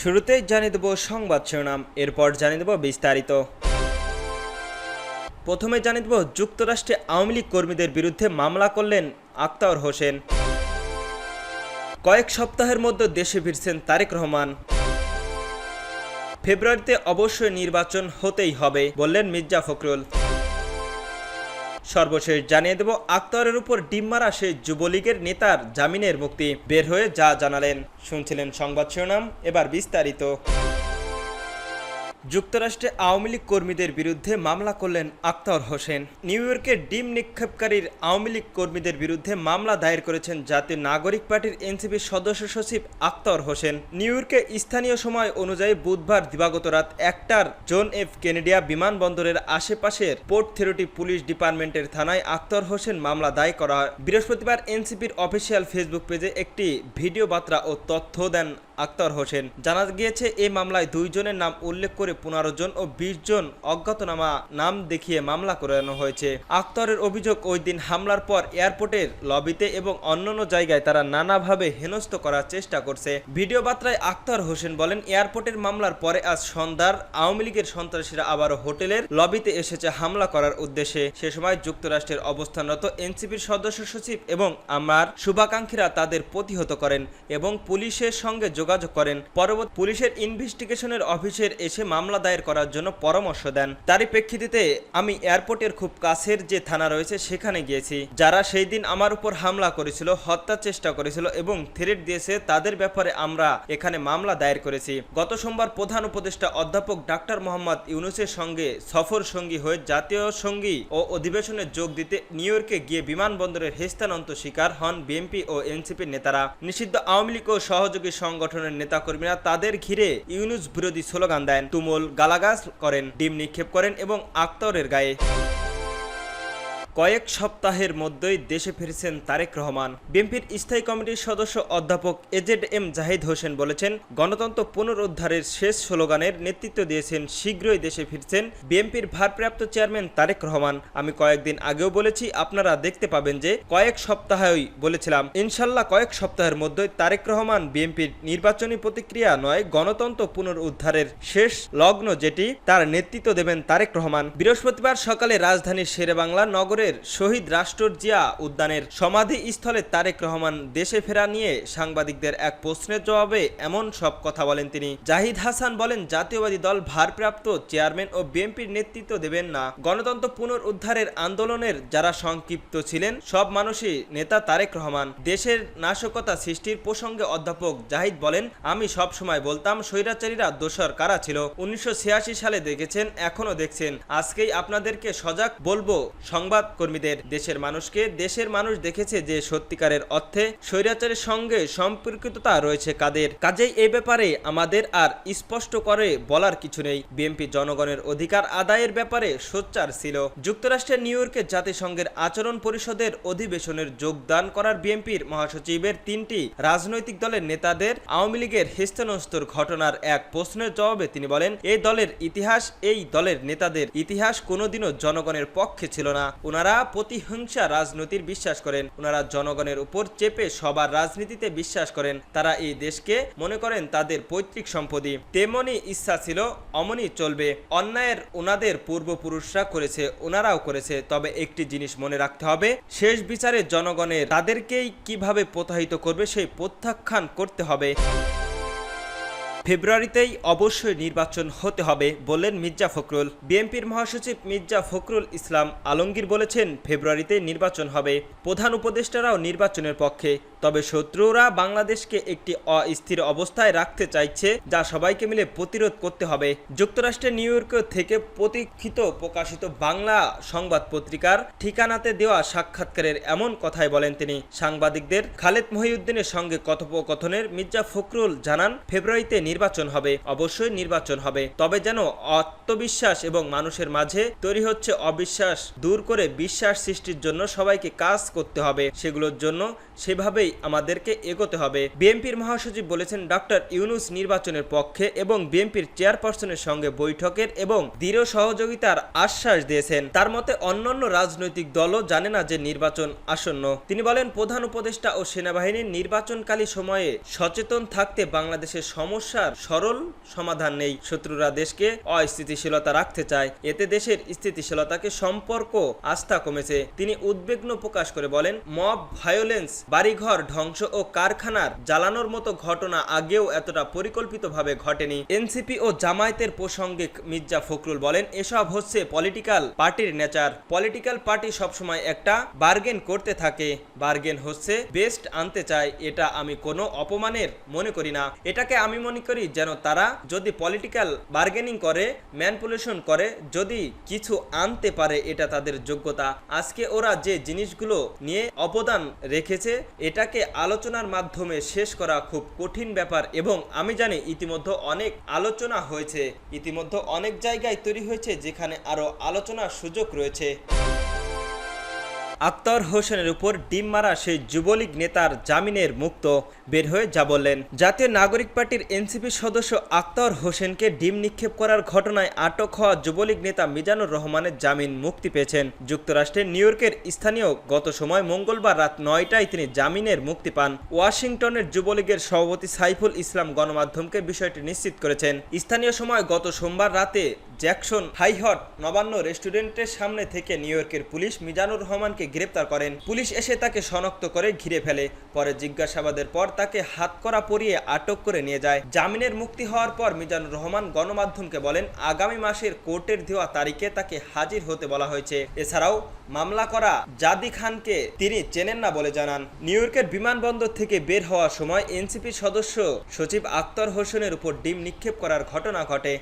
শুরুতেই জানিয়ে দেব সংবাদ শিরোনাম, এরপর জানিয়ে দেব বিস্তারিত। প্রথমে জানিয়ে দেব, যুক্তরাষ্ট্রে আওয়ামী লীগ কর্মীদের বিরুদ্ধে মামলা করলেন আক্তার হোসেন। কয়েক সপ্তাহের মধ্যে দেশে ফিরছেন তারেক রহমান। ফেব্রুয়ারিতে অবশ্যই নির্বাচন হতেই হবে, বললেন মির্জা ফখরুল। সর্বশেষ জানিয়ে দেব, আক্তারের উপর ডিম মারা সেই যুবলীগের নেতার জামিনের মুক্তি। বের হয়ে যা জানালেন, শুনছিলেন সংবাদ শিরোনাম, এবার বিস্তারিত। যুক্তরাষ্ট্রে আওয়ামী লীগ কর্মীদের বিরুদ্ধে মামলা করলেন আক্তার হোসেন। নিউ ইয়র্কে ডিম নিক্ষেপকারীর আওয়ামী লীগ কর্মীদের বিরুদ্ধে মামলা দায়ের করেছেন জাতীয় নাগরিক পার্টির এনসিপির সদস্য সচিব আক্তার হোসেন। নিউ ইয়র্কে স্থানীয় সময় অনুযায়ী বুধবার দিবাগত রাত একটার জোন এফ কেনেডিয়া বিমানবন্দরের আশেপাশের পোর্ট থেরোটি পুলিশ ডিপার্টমেন্টের থানায় আক্তার হোসেন মামলা দায় করা হয়। বৃহস্পতিবার এনসিপির অফিসিয়াল ফেসবুক পেজে একটি ভিডিও বার্তা ও তথ্য দেন আক্তার হোসেন। জানা গিয়েছে এই মামলায় দুইজনের নাম উল্লেখ করে পনেরো জন ও বিশ জন অজ্ঞাতনামা নাম দেখিয়ে মামলা করানো হয়েছে। আক্তারের অভিযোগ, ওই দিন হামলার পর এয়ারপোর্টের লবিতে এবং অন্যান্য জায়গায় তারা নানাভাবে হেনস্থ করার চেষ্টা করছে। ভিডিও বার্তায় আক্তার হোসেন বলেন, এয়ারপোর্টের মামলার পরে আজ সন্ধ্যার আওয়ামী লীগের সন্ত্রাসীরা আবারও হোটেলের লবিতে এসেছে হামলা করার উদ্দেশ্যে। সে সময় যুক্তরাষ্ট্রের অবস্থানরত এনসিপির সদস্য সচিব এবং আমার শুভাকাঙ্ক্ষীরা তাদের প্রতিহত করেন এবং পুলিশের সঙ্গে যোগাযোগ করেন। পরবর্তী পুলিশের ইনভেস্টিগেশনের অফিসের এসে মামলা দায়ের করার জন্য পরামর্শ দেন। তারই প্রেক্ষিতে আমি এয়ারপোর্টের খুব কাছের যে থানা রয়েছে, সেখানে গিয়েছি। যারা সেই দিন আমার উপর হামলা করেছিল, হত্যার চেষ্টা করেছিল এবং থ্রেট দিয়েছে, তাদের ব্যাপারে আমরা এখানে মামলা দায়ের করেছি। গত সোমবার প্রধান উপদেষ্টা অধ্যাপক ডাক্তার মোহাম্মদ ইউনুসের সঙ্গে সফর সঙ্গী হয়ে জাতীয় সঙ্গী ও অধিবেশনে যোগ দিতে নিউ ইয়র্কে গিয়ে বিমানবন্দরের হেস্তানন্ত শিকার হন বিএনপি ও এনসিপির নেতারা। নিষিদ্ধ আওয়ামী লীগ ও সহযোগী সংগঠনের নেতাকর্মীরা তাদের ঘিরে ইউনুস বিরোধী স্লোগান দেন। তুমুল গালাগাজ করেন, ডিম নিক্ষেপ করেন এবং আক্তরের গায়ে কয়েক সপ্তাহের মধ্যেই দেশে ফিরেছেন তারেক রহমান। বিএনপির স্থায়ী কমিটির সদস্য অধ্যাপক এজেড এম জাহিদ হোসেন বলেছেন, গণতন্ত্র পুনরুদ্ধারের শেষ স্লোগানের নেতৃত্ব দিয়েছেন, শীঘ্রই দেশে ফিরছেন বিএনপির ভারপ্রাপ্ত চেয়ারম্যান তারেক রহমান। আমি কয়েকদিন আগেও বলেছি, আপনারা দেখতে পাবেন যে কয়েক সপ্তাহেই বলেছিলাম, ইনশাল্লাহ কয়েক সপ্তাহের মধ্যেই তারেক রহমান বিএনপির নির্বাচনী প্রতিক্রিয়া নয়, গণতন্ত্র পুনরুদ্ধারের শেষ লগ্ন যেটি, তার নেতৃত্ব দেবেন তারেক রহমান। বৃহস্পতিবার সকালে রাজধানীর শেরেবাংলা নগরের শহীদ রাষ্ট্র জিয়া উদ্যানের সমাধি স্থলে তারেক রহমান দেশে ফেরা নিয়ে সাংবাদিকদের এক প্রশ্নের জবাবে এমন সব কথা বলেন তিনি। জাহিদ হাসান বলেন, জাতীয়বাদী দল ভারপ্রাপ্ত চেয়ারম্যান ও বিএনপির নেতৃত্ব দেবেন না। গণতন্ত্র পুনরুদ্ধারের আন্দোলনের যারা সংক্ষিপ্ত ছিলেন, সব মানুষই নেতা তারেক রহমান। দেশের নাশকতা সৃষ্টির প্রসঙ্গে অধ্যাপক জাহিদ বলেন, আমি সব সময় বলতাম, স্বৈরাচারীরা দোষর কারা ছিল? উনিশশো ছিয়াশি সালে দেখেছেন, এখনও দেখছেন। আজকেই আপনাদেরকে সজাগ বলব সংবাদ কর্মীদের। দেশের মানুষকে, দেশের মানুষ দেখেছে যে সত্যিকারের অর্থে স্বৈরাচারের সঙ্গে সম্পর্কিততা রয়েছে কাদের। কাজেই এই ব্যাপারে আমাদের আর স্পষ্ট করে বলার কিছু নেই। বিএনপি জনগণের অধিকার আদায়ের ব্যাপারে সোচ্চার ছিল। যুক্তরাষ্ট্রের নিউ ইয়র্কে জাতিসংঘের আচরণ পরিষদের অধিবেশনের যোগদান করার বিএনপির মহাসচিবের তিনটি রাজনৈতিক দলের নেতাদের আওয়ামী লীগের হেস্তনস্তর ঘটনার এক প্রশ্নের জবাবে তিনি বলেন এই দলের ইতিহাস, এই দলের নেতাদের ইতিহাস কোনোদিনও জনগণের পক্ষে ছিল না। ওনারা প্রতিহিংসা রাজনীতির বিশ্বাস করেন। ওনারা জনগণের উপর চেপে সবার রাজনীতিতে বিশ্বাস করেন। তারা এই দেশকে মনে করেন তাদের পৈতৃক সম্পত্তি। তেমনি ইচ্ছা ছিল অমনি চলবে। অন্যায়ের ওনাদের পূর্বপুরুষরা করেছে ওনারাও করেছে। তবে একটি জিনিস মনে রাখতে হবে, শেষ বিচারে জনগণের তাদেরকেই কীভাবে প্রতাহিত করবে সেই প্রত্যাখ্যান করতে হবে। ফেব্রুয়ারিতেই অবশ্যই নির্বাচন হতে হবে বললেন মির্জা ফখরুল। বিএনপির মহাসচিব মির্জা ফখরুল ইসলাম আলমগীর বলেছেন, ফেব্রুয়ারিতে নির্বাচন হবে। প্রধান উপদেষ্টারাও নির্বাচনের পক্ষে। তবে শত্রুরা বাংলাদেশকে একটি অস্থির অবস্থায় রাখতে চাইছে, যা সবাইকে মিলে প্রতিরোধ করতে হবে। যুক্তরাষ্ট্রের নিউ ইয়র্ক থেকে প্রতীক্ষিত প্রকাশিত বাংলা সংবাদ পত্রিকার ঠিকানাতে দেওয়া সাক্ষাৎকারের এমন কথাই বলেন তিনি। সাংবাদিকদের খালেদ মহিউদ্দিনের সঙ্গে কথোপকথনের মির্জা ফখরুল জানান, ফেব্রুয়ারিতে নির্বাচন হবে, অবশ্যই নির্বাচন হবে। তবে যেন আত্মবিশ্বাস এবং মানুষের মাঝে তৈরি হচ্ছে অবিশ্বাস, দূর করে বিশ্বাস সৃষ্টির জন্য সবাইকে কাজ করতে হবে। সেগুলোর জন্য সেভাবেই করেই আমাদেরকে এগোতে হবে। বিএনপির মহাসচিব বলেছেন, ডক্টর ইউনুস নির্বাচনের পক্ষে এবং বিএনপির চেয়ারপারসনের সঙ্গে বৈঠকের এবং দৃঢ় সহযোগিতার আশ্বাস দিয়েছেন। তার মতে, অন্যান্য রাজনৈতিক দলও জানে না যে নির্বাচন আসন্ন। তিনি বলেন, প্রধান উপদেষ্টা ও সেনাবাহিনীর নির্বাচনকালী সময়ে সচেতন থাকতে বাংলাদেশের সমস্যার সরল সমাধান নেই। শত্রুরা দেশকে অস্থিতিশীলতা রাখতে চায়। এতে দেশের স্থিতিশীলতাকে সম্পর্ক, আস্থা কমেছে। তিনি উদ্বিগ্ন প্রকাশ করে বলেন, মব ভায়োলেন্স, বাড়িঘর ধ্বংস ও কারখানার জ্বালানোর মতো ঘটনা আগেও এতটা পরিকল্পিতভাবে ঘটেনি। এনসিপি ও জামায়াতের প্রসঙ্গে মির্জা ফখরুল বলেন, এসব হচ্ছে পলিটিক্যাল পার্টির নেচার। পলিটিক্যাল পার্টি সবসময় একটা বার্গেন করতে থাকে। বার্গেন হচ্ছে বেস্ট আনতে চায়, এটা আমি কোনো অপমানের মনে করি না। এটাকে আমি মনে করি যেন তারা যদি পলিটিক্যাল বার্গেনিং করে, ম্যানপুলেশন করে, যদি কিছু আনতে পারে, এটা তাদের যোগ্যতা। আজকে ওরা যে জিনিসগুলো নিয়ে অবদান রেখেছে এটাকে আলোচনার মাধ্যমে শেষ করা খুব কঠিন ব্যাপার এবং আমি জানি ইতিমধ্যে অনেক আলোচনা হয়েছে। ইতিমধ্যে অনেক জায়গায় তৈরি হয়েছে যেখানে আরও আলোচনার সুযোগ রয়েছে। আক্তার হোসেনের উপর ডিম মারা সেই যুবলীগ নেতার জামিনের মুক্ত বের হয়ে যা বললেন। জাতীয় নাগরিক পার্টির এনসিপি সদস্য আক্তার হোসেনকে ডিম নিক্ষেপ করার ঘটনায় আটক হওয়া যুবলীগ নেতা মিজানুর রহমানের জামিন মুক্তি পেয়েছেন। যুক্তরাষ্ট্রের নিউ ইয়র্কের স্থানীয় গত সময় মঙ্গলবার রাত নয়টায় তিনি জামিনের মুক্তি পান। ওয়াশিংটনের যুবলীগের সভাপতি সাইফুল ইসলাম গণমাধ্যমকে বিষয়টি নিশ্চিত করেছেন। স্থানীয় সময় গত সোমবার রাতে জ্যাকসন হাইহট নবান্ন রেস্টুরেন্টের সামনে থেকে নিউ ইয়র্কের পুলিশ মিজানুর রহমানকে গ্রেপ্তার করেন। পুলিশ এসে তাকে শনাক্ত করে ঘিরে ফেলে। পরে জিজ্ঞাসাবাদের পর তাকে হাতকড়া পরিয়ে আটক করে নিয়ে যায়। জামিনের মুক্তি হওয়ার পর মিজানুর রহমান গণমাধ্যমকে বলেন, আগামী মাসের কোর্টের দেওয়া তারিখে তাকে হাজির হতে বলা হয়েছে। এছাড়াও মামলা করা জাদি খানকে তিনি চেনেন না বলে জানান। নিউ ইয়র্কের বিমানবন্দর থেকে বের হওয়ার সময় এনসিপির সদস্য সচিব আক্তার হোসেনের উপর ডিম নিক্ষেপ করার ঘটনা ঘটে।